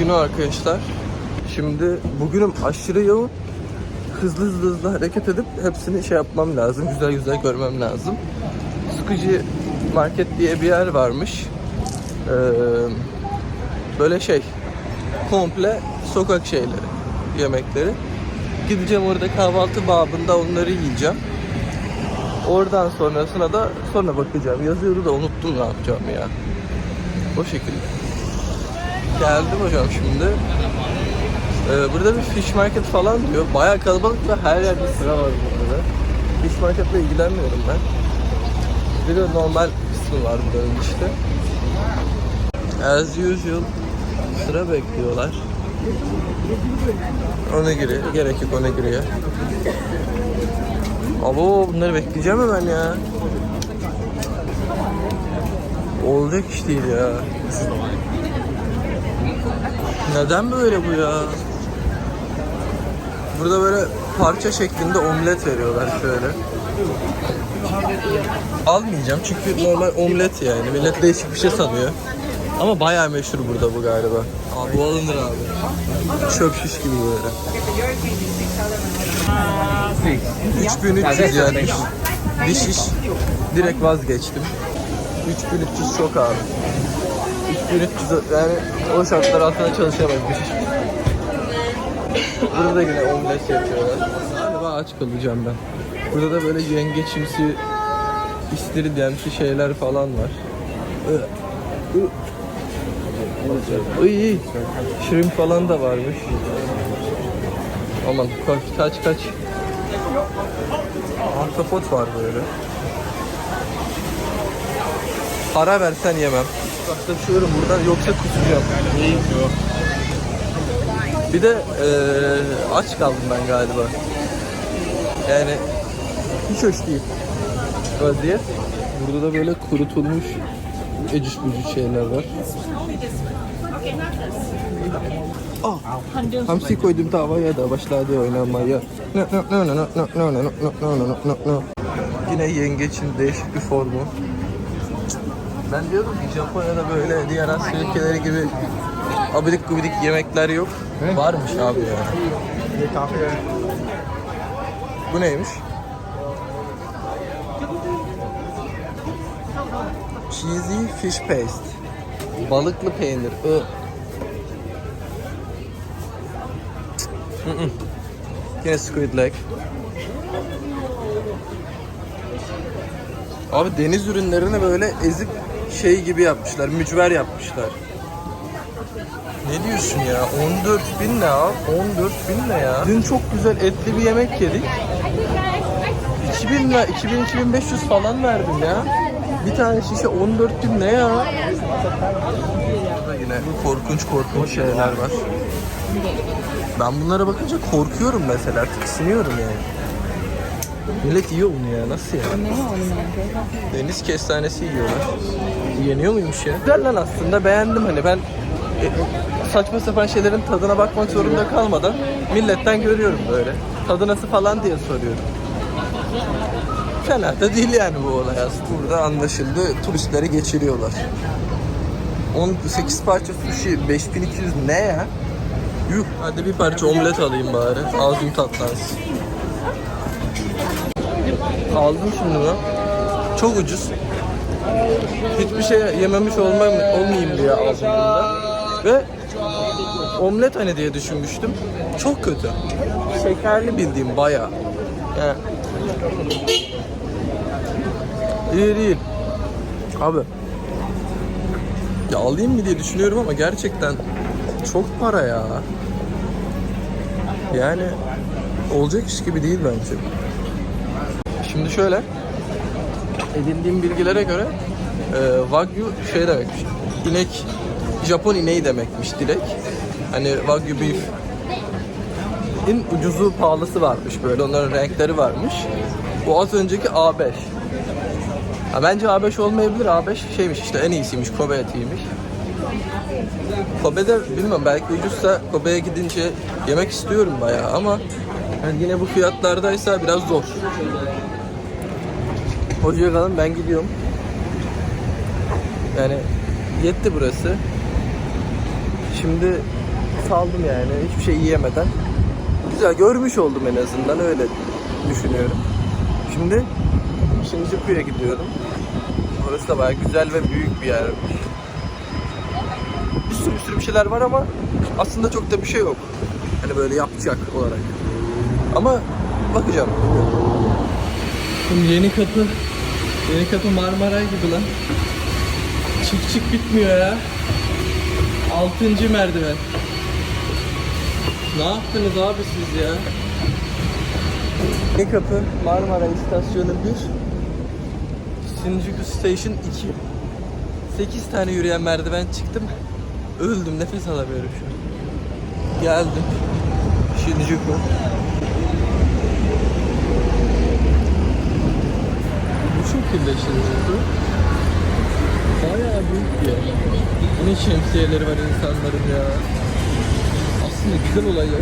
günü arkadaşlar. Şimdi bugünüm aşırı yoğun. Hızlı hızlı hızlı hareket edip hepsini şey yapmam lazım. Güzel güzel görmem lazım. Sıkıcı Market diye bir yer varmış. Ee, böyle şey komple sokak şeyleri, yemekleri. Gideceğim orada kahvaltı babında onları yiyeceğim. Oradan sonrasına da sonra bakacağım. Yazıyordu da unuttum ne yapacağım ya. O şekilde. Geldim hocam şimdi. Ee, burada bir fish market falan diyor. Bayağı kalabalık ve her yerde sıra var burada. Fish marketle ilgilenmiyorum ben. Bir de normal kısmı var buranın işte. As usual sıra bekliyorlar. Ona giriyor. Gerek yok ona giriyor. Abo bunları bekleyeceğim hemen ya. Olacak iş değil ya. Neden böyle bu ya? Burada böyle parça şeklinde omlet veriyorlar şöyle. Almayacağım çünkü normal omlet yani. Millet değişik bir şey sanıyor. Ama bayağı meşhur burada bu galiba. Abi bu alınır abi. Çöp şiş gibi böyle. 3300 yani. Bir şiş. Direkt vazgeçtim. 3300 çok abi. 3300 yani o şartlar altında çalışamayız. Burada da yine omlet yapıyorlar. Galiba aç kalacağım ben. Burada da böyle yengeçimsi, istiridyemsi şeyler falan var. Iy, shrimp falan da varmış. Aman kaç kaç. Ahtapot var böyle. Para versen yemem uzaklaşıyorum buradan yoksa kusacağım. İyi yok. Bir de e, aç kaldım ben galiba. Yani hiç hoş değil vaziyet. Burada da böyle kurutulmuş eciş bücü şeyler var. Ah, hamsi koydum tavaya da başladı oynamaya. Yine yengeçin değişik bir formu. Ben diyorum ki Japonya'da böyle diğer Asya ülkeleri gibi abidik gubidik yemekler yok. Varmış abi ya. Bu neymiş? Cheesy fish paste. Balıklı peynir. Hı. Yine squid leg. Abi deniz ürünlerini böyle ezip şey gibi yapmışlar, mücver yapmışlar. Ne diyorsun ya? 14 bin ne abi? 14 bin ne ya? Dün çok güzel etli bir yemek yedik. 2000 lira, 2000-2500 falan verdim ya. Bir tane şişe 14 bin ne ya? Burada yine korkunç korkunç şeyler var. Ben bunlara bakınca korkuyorum mesela, tiksiniyorum yani. Millet yiyor bunu ya, nasıl ya? Deniz kestanesi yiyorlar. Yeniyor muymuş ya? Güzel lan aslında, beğendim hani ben e, saçma sapan şeylerin tadına bakmak zorunda kalmadan milletten görüyorum böyle. Tadı nasıl falan diye soruyorum. Fena da değil yani bu olay aslında. Burada anlaşıldı turistleri geçiriyorlar. 18 parça sushi 5200 ne ya? Yuh hadi bir parça omlet alayım bari. Ağzım tatlansın. Aldım şimdi bunu. Çok ucuz. Hiçbir şey yememiş olmam, olmayayım diye aldım. Ve omlet hani diye düşünmüştüm. Çok kötü. Şekerli bildiğim bayağı. Yani İyi değil. Abi. Ya alayım mı diye düşünüyorum ama gerçekten çok para ya. Yani olacak iş gibi değil bence. Şimdi şöyle edindiğim bilgilere göre e, Wagyu şey demekmiş. İnek Japon ineği demekmiş direkt. Hani Wagyu beef in ucuzu pahalısı varmış böyle onların renkleri varmış. Bu az önceki A5. Ha, bence A5 olmayabilir. A5 şeymiş işte en iyisiymiş. Kobe etiymiş. Kobe'de bilmiyorum belki ucuzsa Kobe'ye gidince yemek istiyorum bayağı ama yani yine bu fiyatlardaysa biraz zor. Hocaya kalın ben gidiyorum. Yani yetti burası. Şimdi saldım yani hiçbir şey yiyemeden. Güzel görmüş oldum en azından öyle düşünüyorum. Şimdi Shinjuku'ya gidiyorum. Orası da bayağı güzel ve büyük bir yer. Bir sürü bir sürü bir şeyler var ama aslında çok da bir şey yok. Hani böyle yapacak olarak. Ama bakacağım. Şimdi yeni kapı Yeni kapı Marmaray gibi lan. Çık çık bitmiyor ya. Altıncı merdiven. Ne yaptınız abi siz ya? Yeni kapı Marmara istasyonu 1. Shinjuku Station 2. 8 tane yürüyen merdiven çıktım. Öldüm nefes alamıyorum şu an. Geldim. Shinjuku. Bu şekilde Shinjuku. Bayağı büyük bir yer. Yine şemsiyeleri var insanların ya. Aslında güzel olay ya.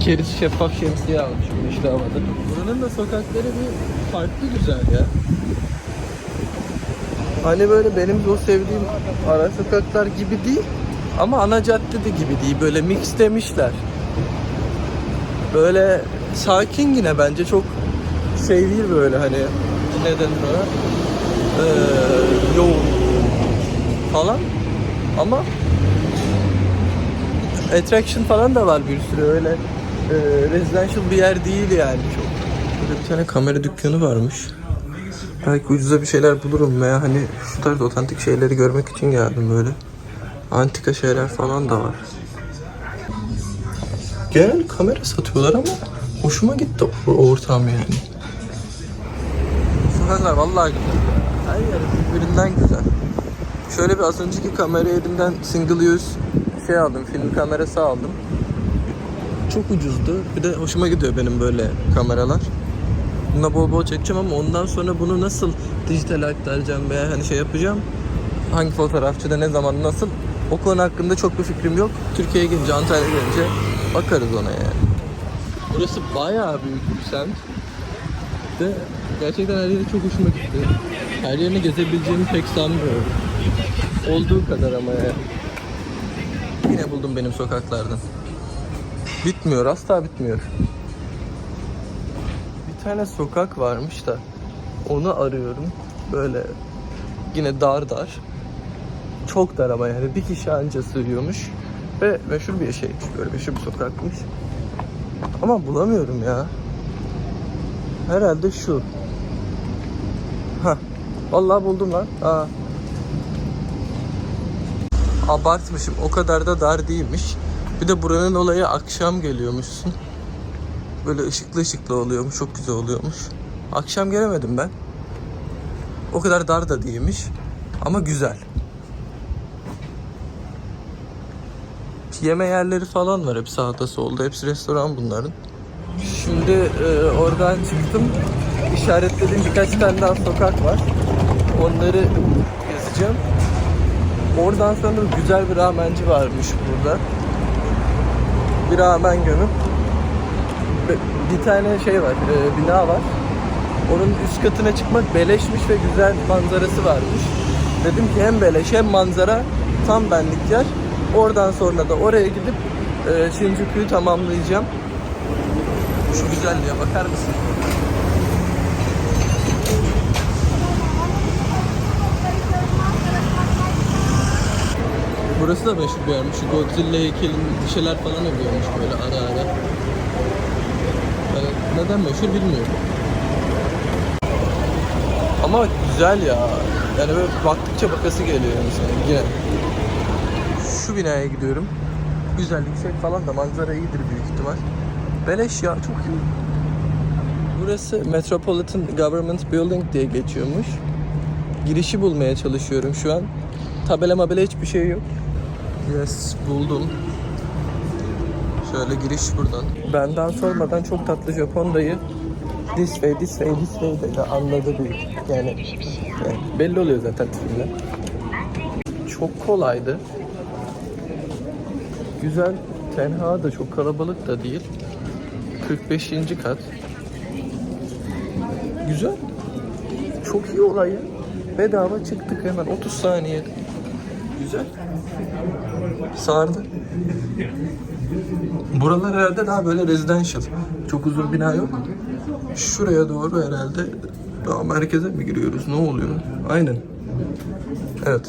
Keriz şeffaf şemsiye almış güneşli havada. Buranın da sokakları bir farklı güzel ya. Hani böyle benim o sevdiğim ara sokaklar gibi değil ama ana cadde de gibi değil. Böyle mix demişler. Böyle sakin yine bence çok şey değil böyle hani ne denir ona ee, yoğun falan ama attraction falan da var bir sürü öyle e, residential bir yer değil yani çok. Burada bir tane kamera dükkanı varmış. Belki ucuza bir şeyler bulurum veya hani şu tarz otantik şeyleri görmek için geldim böyle. Antika şeyler falan da var. Genel kamera satıyorlar ama hoşuma gitti o ortam yani. Sokaklar vallahi güzel. Her yer birbirinden güzel. Şöyle bir az önceki kamera elimden single use şey aldım, film kamerası aldım. Çok ucuzdu. Bir de hoşuma gidiyor benim böyle kameralar. Bununla bol bol çekeceğim ama ondan sonra bunu nasıl dijital aktaracağım veya hani şey yapacağım. Hangi fotoğrafçıda ne zaman nasıl o konu hakkında çok bir fikrim yok. Türkiye'ye gelince, Antalya'ya gelince bakarız ona yani. Burası bayağı büyük bir semt. Ve gerçekten her yeri çok hoşuma gitti. Her yerini gezebileceğimi pek sanmıyorum. Olduğu kadar ama yani. Yine buldum benim sokaklardan. Bitmiyor, asla bitmiyor. Bir tane sokak varmış da onu arıyorum. Böyle yine dar dar. Çok dar ama yani bir kişi anca sığıyormuş. Ve meşhur bir şeymiş böyle meşhur bir sokakmış. Ama bulamıyorum ya. Herhalde şu. Vallahi buldum lan. Aa. Abartmışım. O kadar da dar değilmiş. Bir de buranın olayı akşam geliyormuşsun. Böyle ışıklı ışıklı oluyormuş. Çok güzel oluyormuş. Akşam gelemedim ben. O kadar dar da değilmiş. Ama güzel. Yeme yerleri falan var hep sağda solda. Hepsi restoran bunların. Şimdi e, oradan çıktım. İşaretlediğim birkaç tane daha sokak var. Onları yazacağım. Oradan sonra güzel bir ramenci varmış burada. Bir ramen gömüp bir tane şey var, e, bina var. Onun üst katına çıkmak beleşmiş ve güzel manzarası varmış. Dedim ki hem beleş hem manzara tam benlik yer. Oradan sonra da oraya gidip e, Shinjuku'yu tamamlayacağım. Şu güzelliğe bakar mısın? Burası da meşhur bir yermiş. Godzilla heykelinin bir şeyler falan oluyormuş böyle ara ara. Yani neden meşhur bilmiyorum. Ama güzel ya. Yani böyle baktıkça bakası geliyor insanın yine. Şu binaya gidiyorum. Güzel, yüksek falan da manzara iyidir büyük ihtimal. Beleş ya, çok iyi. Burası Metropolitan Government Building diye geçiyormuş. Girişi bulmaya çalışıyorum şu an. Tabela mabela hiçbir şey yok. Yes, buldum. Şöyle giriş buradan. Benden sormadan çok tatlı Japon dayı this way, this way, this way dedi. Anladı büyük. Yani, yani belli oluyor zaten tipimden. Çok kolaydı. Güzel. Tenha da çok kalabalık da değil. 45. kat. Güzel. Çok iyi olay. Bedava çıktık hemen 30 saniyede. Güzel. Sardı. Buralar herhalde daha böyle residential. Çok uzun bina yok. Şuraya doğru herhalde daha merkeze mi giriyoruz? Ne oluyor? Aynen. Evet.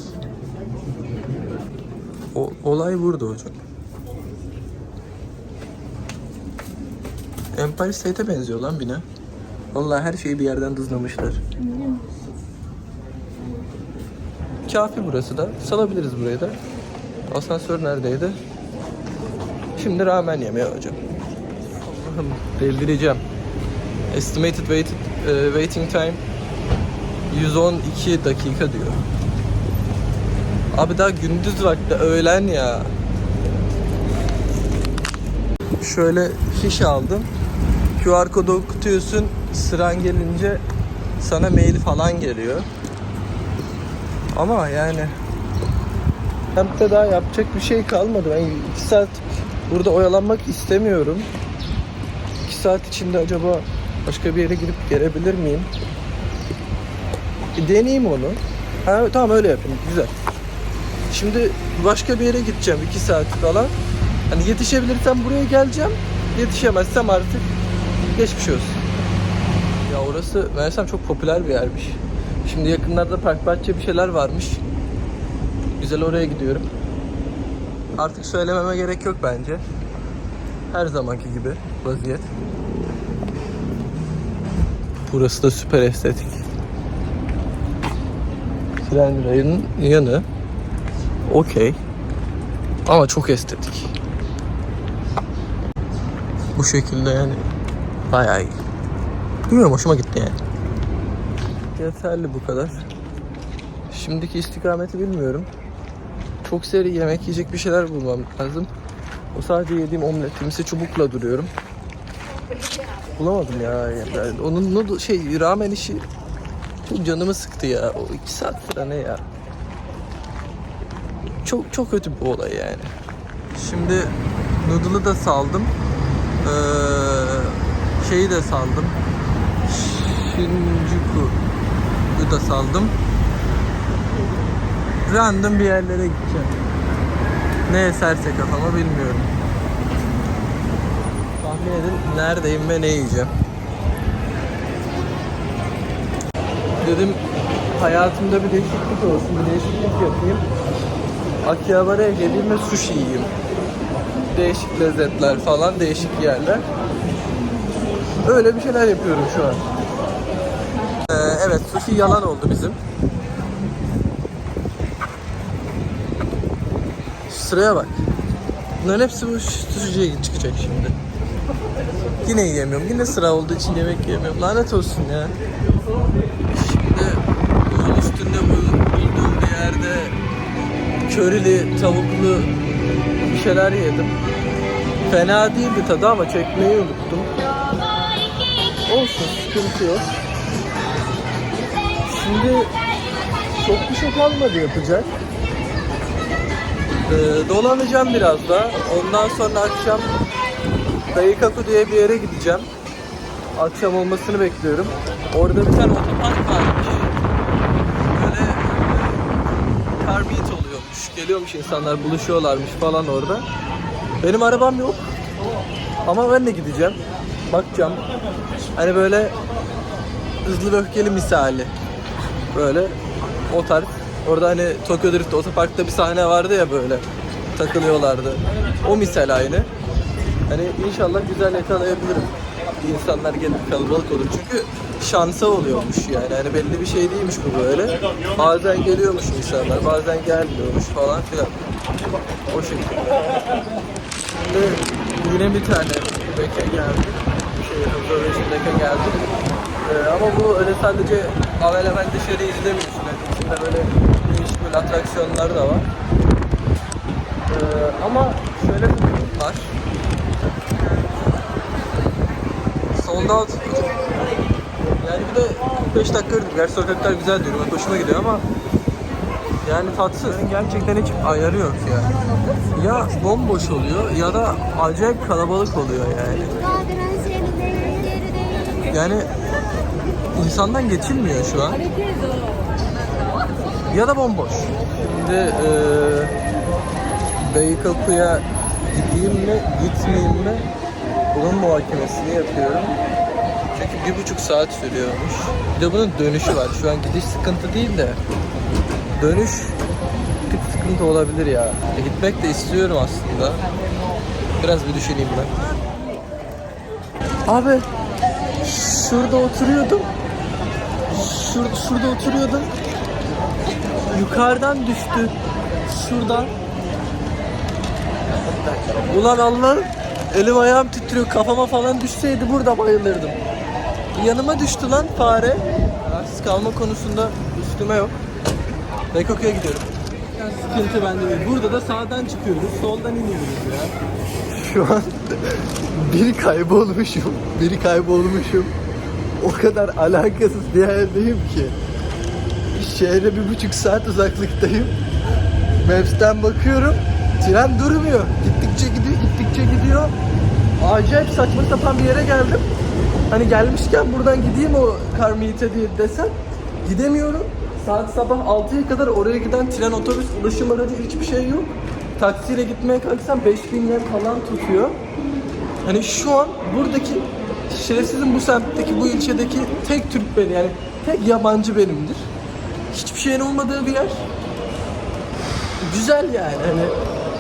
O, olay burada hocam. Empire State'e benziyor lan bina. Vallahi her şeyi bir yerden dızlamışlar. Kafi burası da. Salabiliriz burayı da. Asansör neredeydi? Şimdi ramen yemeye hocam. Allah'ım delireceğim. Estimated waited, e, waiting time 112 dakika diyor. Abi daha gündüz vakti öğlen ya. Şöyle fiş aldım. QR kodu okutuyorsun. Sıran gelince sana mail falan geliyor. Ama yani Kampta daha yapacak bir şey kalmadı. Ben 2 saat burada oyalanmak istemiyorum. 2 saat içinde acaba başka bir yere gidip gelebilir miyim? Bir deneyeyim onu. Ha, tamam öyle yapayım. Güzel. Şimdi başka bir yere gideceğim 2 saat falan. Hani yetişebilirsem buraya geleceğim. Yetişemezsem artık geçmiş olsun. Ya orası meğersem çok popüler bir yermiş. Şimdi yakınlarda park bahçe bir şeyler varmış. Güzel oraya gidiyorum. Artık söylememe gerek yok bence. Her zamanki gibi vaziyet. Burası da süper estetik. Tren rayının yanı. Okey. Ama çok estetik. Bu şekilde yani bayağı iyi. Bilmiyorum hoşuma gitti yani. Yeterli bu kadar. Şimdiki istikameti bilmiyorum. Çok seri yemek yiyecek bir şeyler bulmam lazım. O sadece yediğim omlet. Kimse çubukla duruyorum. Bulamadım ya. Yani onun noodle şey ramen işi çok canımı sıktı ya. O iki saat falan ne ya. Çok çok kötü bir olay yani. Şimdi noodle'ı da saldım. Ee, şeyi de saldım. Da saldım. Random bir yerlere gideceğim. Ne eserse kafama bilmiyorum. Tahmin edin neredeyim ve ne yiyeceğim. Dedim hayatımda bir değişiklik olsun, bir değişiklik yapayım. Akihabara'ya geleyim ve sushi yiyeyim. Değişik lezzetler falan, değişik yerler. Öyle bir şeyler yapıyorum şu an. Ee, evet, sushi yalan oldu bizim. Sıraya bak. Bunların hepsi bu sushi'ye çıkacak şimdi. Yine yiyemiyorum. Yine sıra olduğu için yemek yiyemiyorum. Lanet olsun ya. Şimdi yol üstünde bu- bulduğum bir yerde körili, tavuklu bir şeyler yedim. Fena değildi tadı ama çekmeyi unuttum. Olsun, sıkıntı yok. Şimdi çok bir şey kalmadı yapacak. Ee, dolanacağım biraz da. Ondan sonra akşam Dayikaku diye bir yere gideceğim. Akşam olmasını bekliyorum. Orada bir tane otopark varmış. Böyle meet oluyormuş. Geliyormuş insanlar buluşuyorlarmış falan orada. Benim arabam yok. Ama ben de gideceğim. Bakacağım. Hani böyle hızlı ve öfkeli misali. Böyle o tarz. Orada hani Tokyo Drift otoparkta bir sahne vardı ya böyle takılıyorlardı. O misal aynı. Hani inşallah güzel yakalayabilirim. İnsanlar gelip kalabalık olur. Çünkü şansa oluyormuş yani. Hani belli bir şey değilmiş bu böyle. Bazen geliyormuş insanlar, bazen gelmiyormuş falan filan. O şekilde. Şimdi yine bir tane beke geldi. Şey, beke geldi. Ee, ama bu öyle sadece Avel Hemen dışarı izlemiyorsun. Yani içinde böyle değişik böyle atraksiyonlar da var. Ee, ama şöyle bir durum var. Sold out. Yani bir de 5 dakika yürüdüm. Gerçi sokaklar güzel diyorum. Hoşuma gidiyor ama yani tatsız. Gerçekten hiç ayarı yok ya. Ya bomboş oluyor ya da acayip kalabalık oluyor yani. Yani insandan geçilmiyor şu an. Ya da bomboş. Şimdi eee Beykoku'ya gideyim mi, gitmeyeyim mi? Bunun muhakemesini yapıyorum. Çünkü bir buçuk saat sürüyormuş. Bir de bunun dönüşü var. Şu an gidiş sıkıntı değil de dönüş tık sıkıntı olabilir ya. E, gitmek de istiyorum aslında. Biraz bir düşüneyim ben. Abi şurada oturuyordum. Şurada, şurada oturuyordum. Yukarıdan düştü. Şuradan. Ulan Allah'ım elim ayağım titriyor. Kafama falan düşseydi burada bayılırdım. Yanıma düştü lan fare. Rahatsız kalma konusunda üstüme yok. Bangkok'a gidiyorum. Sıkıntı bende değil. Burada da sağdan çıkıyoruz, soldan iniyoruz ya. Şu an biri kaybolmuşum. Biri kaybolmuşum. O kadar alakasız bir yerdeyim ki. Şehre bir buçuk saat uzaklıktayım. Maps'ten bakıyorum. Tren durmuyor. Gittikçe gidiyor, gittikçe gidiyor. Acayip saçma sapan bir yere geldim. Hani gelmişken buradan gideyim o Karmite diye desem. Gidemiyorum. Saat sabah 6'ya kadar oraya giden tren, otobüs, ulaşım aracı hiçbir şey yok. Taksiyle gitmeye kalksam 5000 yen falan tutuyor. Hani şu an buradaki şerefsizin bu semtteki, bu ilçedeki tek Türk beni yani tek yabancı benimdir. Hiçbir şeyin olmadığı bir yer. Güzel yani hani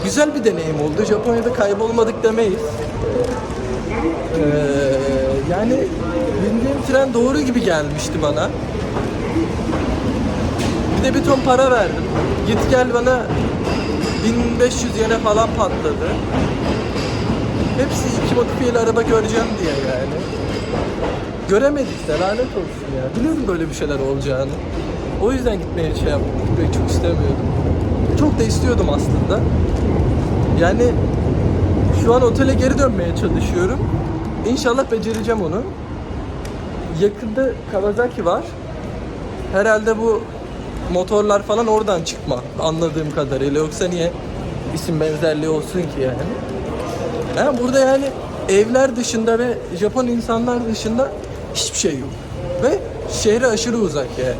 güzel bir deneyim oldu. Japonya'da kaybolmadık demeyiz. Ee, yani bindiğim tren doğru gibi gelmişti bana. Bir de bir ton para verdim. Git gel bana 1500 yene falan patladı. Hepsi iki modifiyeli araba göreceğim diye yani. Göremedik de lanet olsun ya. Biliyordum böyle bir şeyler olacağını. O yüzden gitmeye şey yaptım. Çok istemiyordum. Çok da istiyordum aslında. Yani şu an otele geri dönmeye çalışıyorum. İnşallah becereceğim onu. Yakında Kawasaki var. Herhalde bu motorlar falan oradan çıkma anladığım kadarıyla. Yoksa niye isim benzerliği olsun ki yani. Ha, burada yani evler dışında ve Japon insanlar dışında hiçbir şey yok. Ve şehre aşırı uzak yani.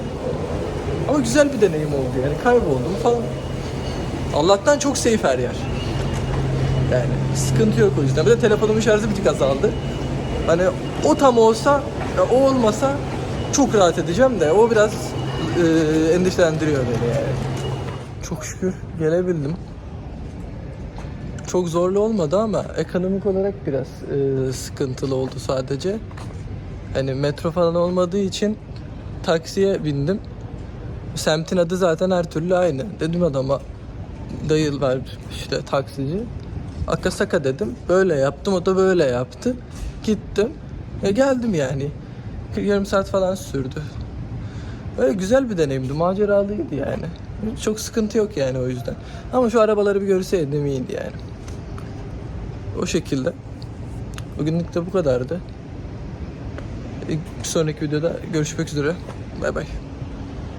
Ama güzel bir deneyim oldu yani. Kayboldum falan. Allah'tan çok safe her yer. Yani sıkıntı yok o yüzden. Bir de telefonumun şarjı bir tık azaldı. Hani o tam olsa, o olmasa çok rahat edeceğim de o biraz e, endişelendiriyor beni yani. Çok şükür gelebildim. Çok zorlu olmadı ama ekonomik olarak biraz e, sıkıntılı oldu sadece. Hani metro falan olmadığı için taksiye bindim. Semtin adı zaten her türlü aynı. Dedim adama dayı var işte taksici. Akasaka dedim. Böyle yaptım o da böyle yaptı. Gittim. E geldim yani. Yarım saat falan sürdü. Öyle güzel bir deneyimdi. Maceralıydı yani. Çok sıkıntı yok yani o yüzden. Ama şu arabaları bir görseydim iyiydi yani. O şekilde. Bugünlük de bu kadardı. Bir sonraki videoda görüşmek üzere. Bay bay.